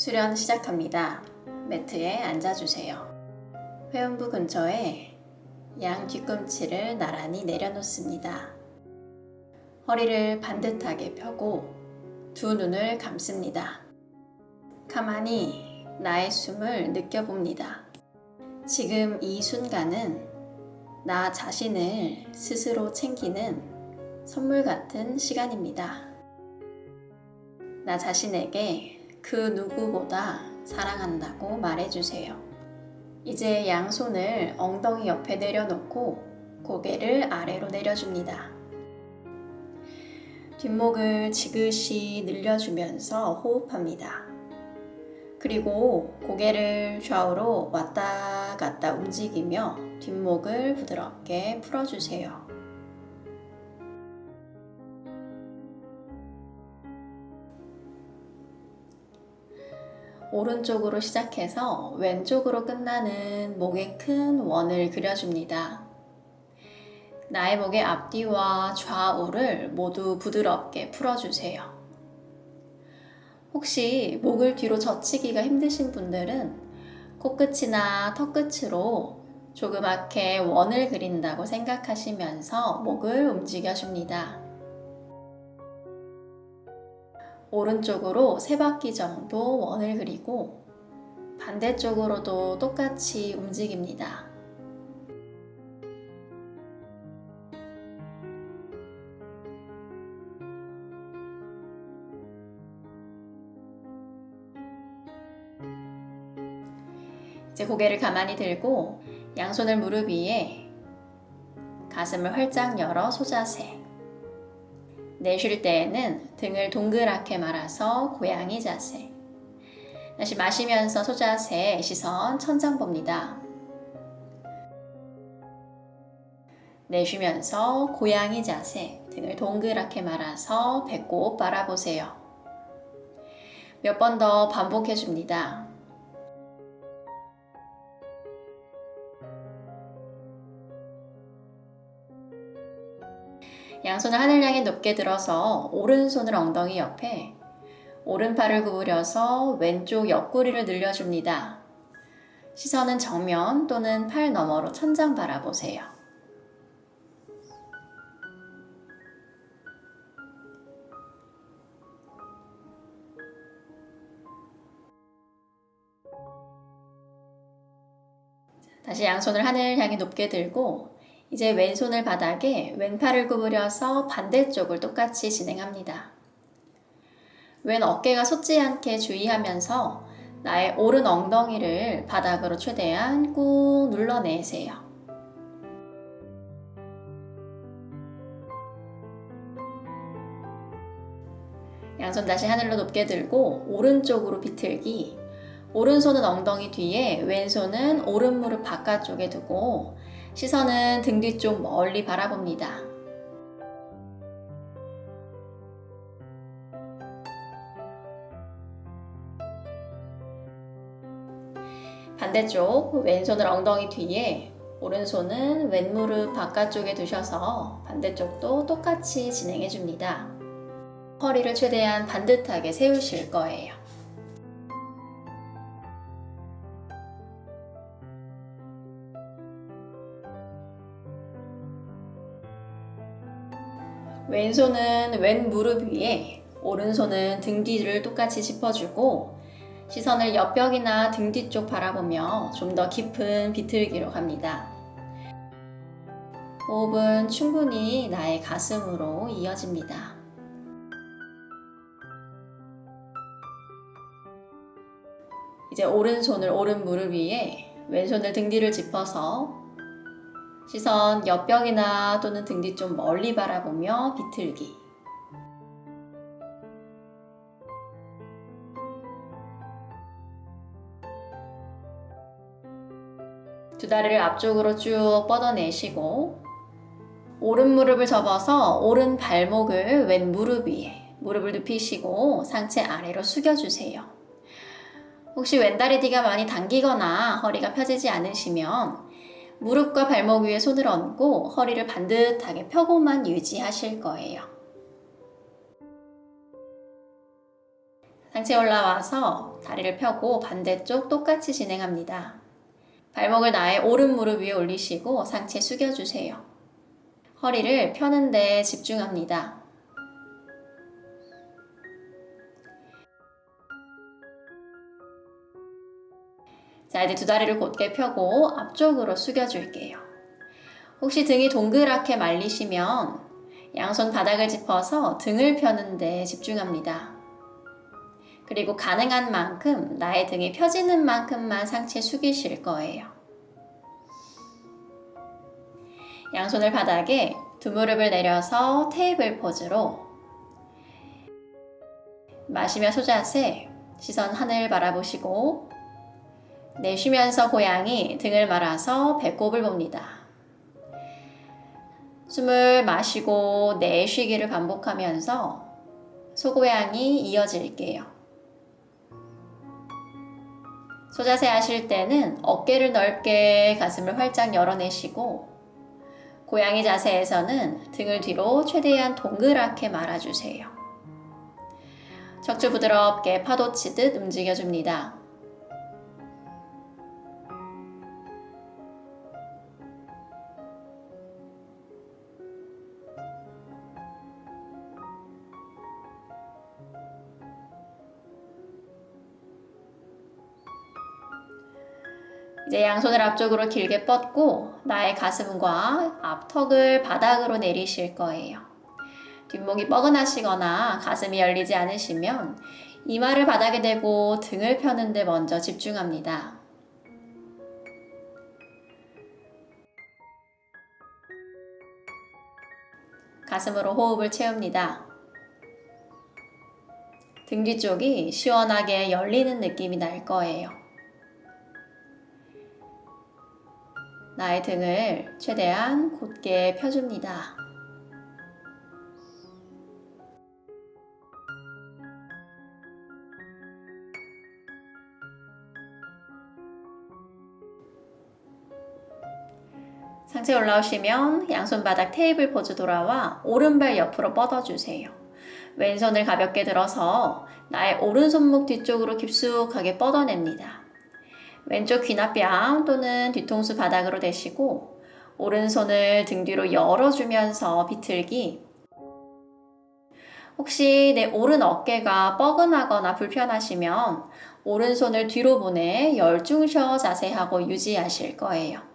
수련 시작합니다. 매트에 앉아주세요. 회음부 근처에 양 뒤꿈치를 나란히 내려놓습니다. 허리를 반듯하게 펴고 두 눈을 감습니다. 가만히 나의 숨을 느껴봅니다. 지금 이 순간은 나 자신을 스스로 챙기는 선물 같은 시간입니다. 나 자신에게 그 누구보다 사랑한다고 말해주세요. 이제 양손을 엉덩이 옆에 내려놓고 고개를 아래로 내려줍니다. 뒷목을 지그시 늘려주면서 호흡합니다. 그리고 고개를 좌우로 왔다 갔다 움직이며 뒷목을 부드럽게 풀어주세요. 오른쪽으로 시작해서 왼쪽으로 끝나는 목에 큰 원을 그려줍니다. 나의 목의 앞뒤와 좌우를 모두 부드럽게 풀어주세요. 혹시 목을 뒤로 젖히기가 힘드신 분들은 코끝이나 턱끝으로 조그맣게 원을 그린다고 생각하시면서 목을 움직여줍니다. 오른쪽으로 세 바퀴 정도 원을 그리고 반대쪽으로도 똑같이 움직입니다. 이제 고개를 가만히 들고 양손을 무릎 위에 가슴을 활짝 열어 소자세. 내쉴 때에는 등을 동그랗게 말아서 고양이 자세. 다시 마시면서 소자세 시선 천장 봅니다. 내쉬면서 고양이 자세 등을 동그랗게 말아서 배꼽 바라보세요. 몇 번 더 반복해 줍니다. 양손을 하늘 향해 높게 들어서 오른손을 엉덩이 옆에 오른팔을 구부려서 왼쪽 옆구리를 늘려줍니다. 시선은 정면 또는 팔 너머로 천장 바라보세요. 다시 양손을 하늘 향해 높게 들고 이제 왼손을 바닥에 왼팔을 구부려서 반대쪽을 똑같이 진행합니다. 왼 어깨가 솟지 않게 주의하면서 나의 오른 엉덩이를 바닥으로 최대한 꾹 눌러내세요. 양손 다시 하늘로 높게 들고 오른쪽으로 비틀기. 오른손은 엉덩이 뒤에 왼손은 오른 무릎 바깥쪽에 두고 시선은 등 뒤쪽 멀리 바라봅니다. 반대쪽 왼손을 엉덩이 뒤에 오른손은 왼무릎 바깥쪽에 두셔서 반대쪽도 똑같이 진행해 줍니다. 허리를 최대한 반듯하게 세우실 거예요. 왼손은 왼 무릎 위에 오른손은 등 뒤를 똑같이 짚어주고 시선을 옆벽이나 등 뒤쪽 바라보며 좀 더 깊은 비틀기로 갑니다. 호흡은 충분히 나의 가슴으로 이어집니다. 이제 오른손을 오른 무릎 위에 왼손을 등 뒤를 짚어서 시선 옆벽이나 또는 등 뒤 좀 멀리 바라보며 비틀기. 두 다리를 앞쪽으로 쭉 뻗어내시고 오른 무릎을 접어서 오른 발목을 왼 무릎 위에 무릎을 눕히시고 상체 아래로 숙여주세요. 혹시 왼다리 뒤가 많이 당기거나 허리가 펴지지 않으시면 무릎과 발목 위에 손을 얹고 허리를 반듯하게 펴고만 유지하실 거예요. 상체 올라와서 다리를 펴고 반대쪽 똑같이 진행합니다. 발목을 나의 오른 무릎 위에 올리시고 상체 숙여주세요. 허리를 펴는데 집중합니다. 자, 이제 두 다리를 곧게 펴고 앞쪽으로 숙여줄게요. 혹시 등이 동그랗게 말리시면 양손 바닥을 짚어서 등을 펴는데 집중합니다. 그리고 가능한 만큼 나의 등이 펴지는 만큼만 상체 숙이실 거예요. 양손을 바닥에 두 무릎을 내려서 테이블 포즈로 마시며 소자세 시선 하늘 바라보시고 내쉬면서 고양이 등을 말아서 배꼽을 봅니다. 숨을 마시고 내쉬기를 반복하면서 소고양이 이어질게요. 소자세 하실 때는 어깨를 넓게 가슴을 활짝 열어내시고 고양이 자세에서는 등을 뒤로 최대한 동그랗게 말아주세요. 척추 부드럽게 파도 치듯 움직여줍니다. 이제 양손을 앞쪽으로 길게 뻗고 나의 가슴과 앞턱을 바닥으로 내리실 거예요. 뒷목이 뻐근하시거나 가슴이 열리지 않으시면 이마를 바닥에 대고 등을 펴는데 먼저 집중합니다. 가슴으로 호흡을 채웁니다. 등 뒤쪽이 시원하게 열리는 느낌이 날 거예요. 나의 등을 최대한 곧게 펴줍니다. 상체 올라오시면 양손 바닥 테이블 포즈 돌아와 오른발 옆으로 뻗어주세요. 왼손을 가볍게 들어서 나의 오른손목 뒤쪽으로 깊숙하게 뻗어냅니다. 왼쪽 귀나 뺨 또는 뒤통수 바닥으로 대시고 오른손을 등 뒤로 열어주면서 비틀기. 혹시 내 오른 어깨가 뻐근하거나 불편하시면 오른손을 뒤로 보내 열중셔 자세하고 유지하실 거예요.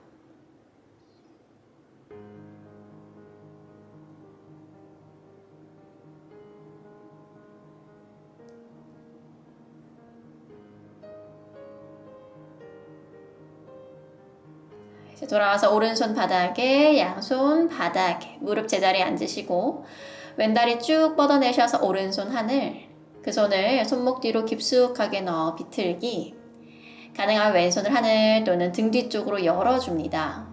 돌아와서 오른손 바닥에 양손 바닥에 무릎 제자리에 앉으시고 왼다리 쭉 뻗어내셔서 오른손 하늘 그 손을 손목 뒤로 깊숙하게 넣어 비틀기 가능한 왼손을 하늘 또는 등 뒤쪽으로 열어줍니다.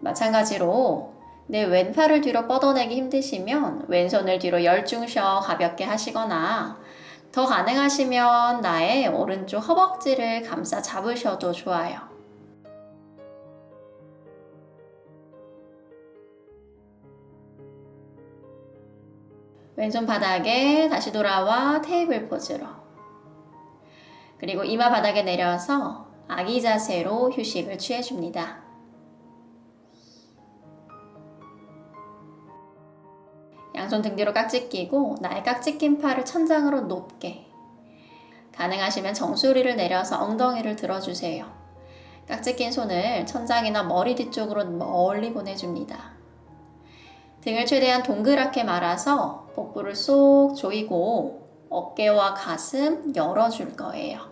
마찬가지로 내 왼팔을 뒤로 뻗어내기 힘드시면 왼손을 뒤로 열중셔 가볍게 하시거나 더 가능하시면 나의 오른쪽 허벅지를 감싸 잡으셔도 좋아요. 왼손 바닥에 다시 돌아와 테이블 포즈로. 그리고 이마 바닥에 내려서 아기 자세로 휴식을 취해줍니다. 양손 등 뒤로 깍지 끼고 나의 깍지 낀 팔을 천장으로 높게. 가능하시면 정수리를 내려서 엉덩이를 들어주세요. 깍지 낀 손을 천장이나 머리 뒤쪽으로 멀리 보내줍니다. 등을 최대한 동그랗게 말아서 복부를 쏙 조이고 어깨와 가슴 열어줄 거예요.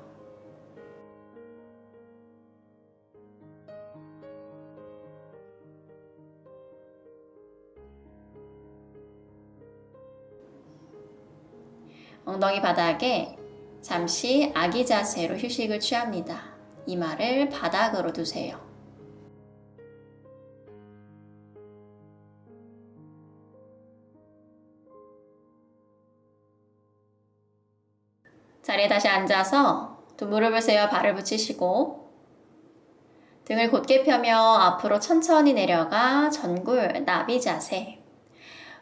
엉덩이 바닥에 잠시 아기 자세로 휴식을 취합니다. 이마를 바닥으로 두세요. 자리에 다시 앉아서 두 무릎을 세워 발을 붙이시고 등을 곧게 펴며 앞으로 천천히 내려가 전굴 나비 자세.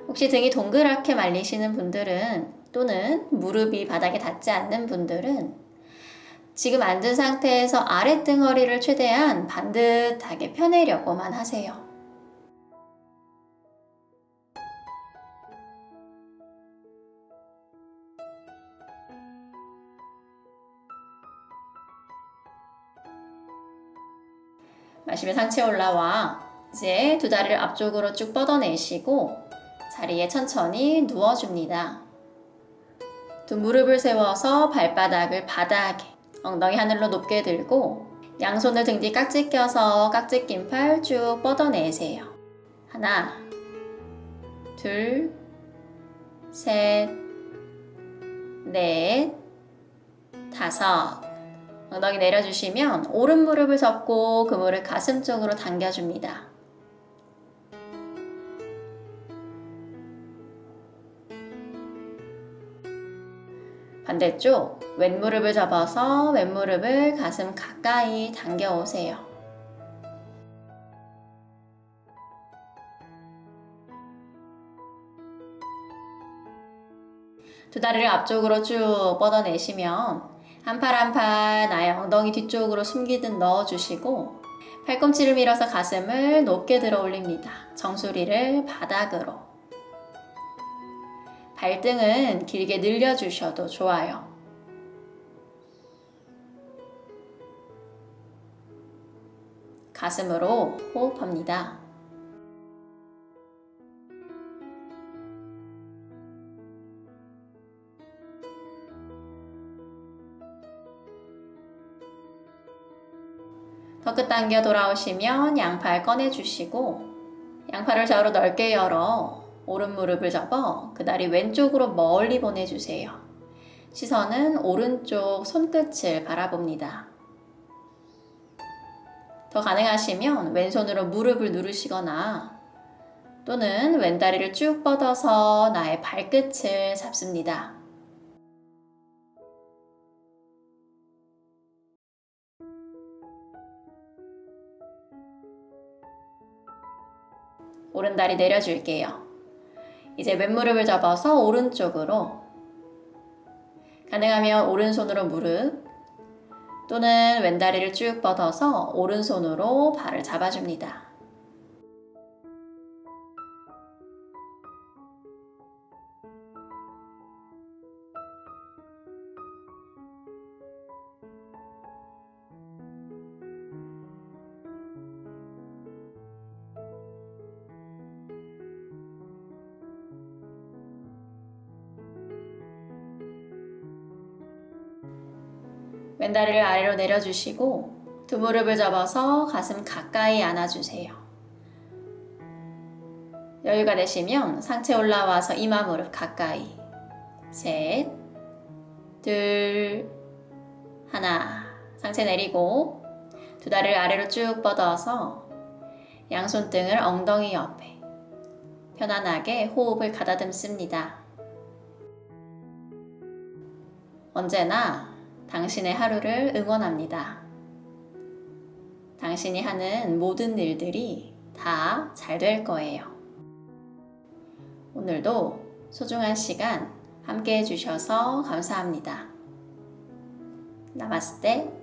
혹시 등이 동그랗게 말리시는 분들은 또는 무릎이 바닥에 닿지 않는 분들은 지금 앉은 상태에서 아랫등허리를 최대한 반듯하게 펴내려고만 하세요. 마시며 상체 올라와 이제 두 다리를 앞쪽으로 쭉 뻗어내시고 자리에 천천히 누워줍니다. 두 무릎을 세워서 발바닥을 바닥에 엉덩이 하늘로 높게 들고 양손을 등 뒤 깍지 껴서 깍지 낀 팔 쭉 뻗어내세요. 하나, 둘, 셋, 넷, 다섯. 엉덩이 내려주시면 오른 무릎을 접고 그 무릎 가슴 쪽으로 당겨줍니다. 반대쪽 왼무릎을 접어서 왼무릎을 가슴 가까이 당겨 오세요. 두 다리를 앞쪽으로 쭉 뻗어내시면 한 팔 한 팔 나의 엉덩이 뒤쪽으로 숨기듯 넣어주시고 팔꿈치를 밀어서 가슴을 높게 들어 올립니다. 정수리를 바닥으로. 발등은 길게 늘려주셔도 좋아요. 가슴으로 호흡합니다. 더끝 당겨 돌아오시면 양팔 꺼내주시고 양팔을 좌우로 넓게 열어 오른 무릎을 접어 그 다리 왼쪽으로 멀리 보내주세요. 시선은 오른쪽 손끝을 바라봅니다. 더 가능하시면 왼손으로 무릎을 누르시거나 또는 왼다리를 쭉 뻗어서 나의 발끝을 잡습니다. 오른다리 내려줄게요. 이제 왼무릎을 접어서 오른쪽으로 가능하면 오른손으로 무릎 또는 왼다리를 쭉 뻗어서 오른손으로 발을 잡아줍니다. 왼다리를 아래로 내려주시고 두 무릎을 접어서 가슴 가까이 안아주세요. 여유가 되시면 상체 올라와서 이마 무릎 가까이 셋, 둘, 하나 상체 내리고 두 다리를 아래로 쭉 뻗어서 양손등을 엉덩이 옆에 편안하게 호흡을 가다듬습니다. 언제나 당신의 하루를 응원합니다. 당신이 하는 모든 일들이 다 잘 될 거예요. 오늘도 소중한 시간 함께 해주셔서 감사합니다. 나마스테.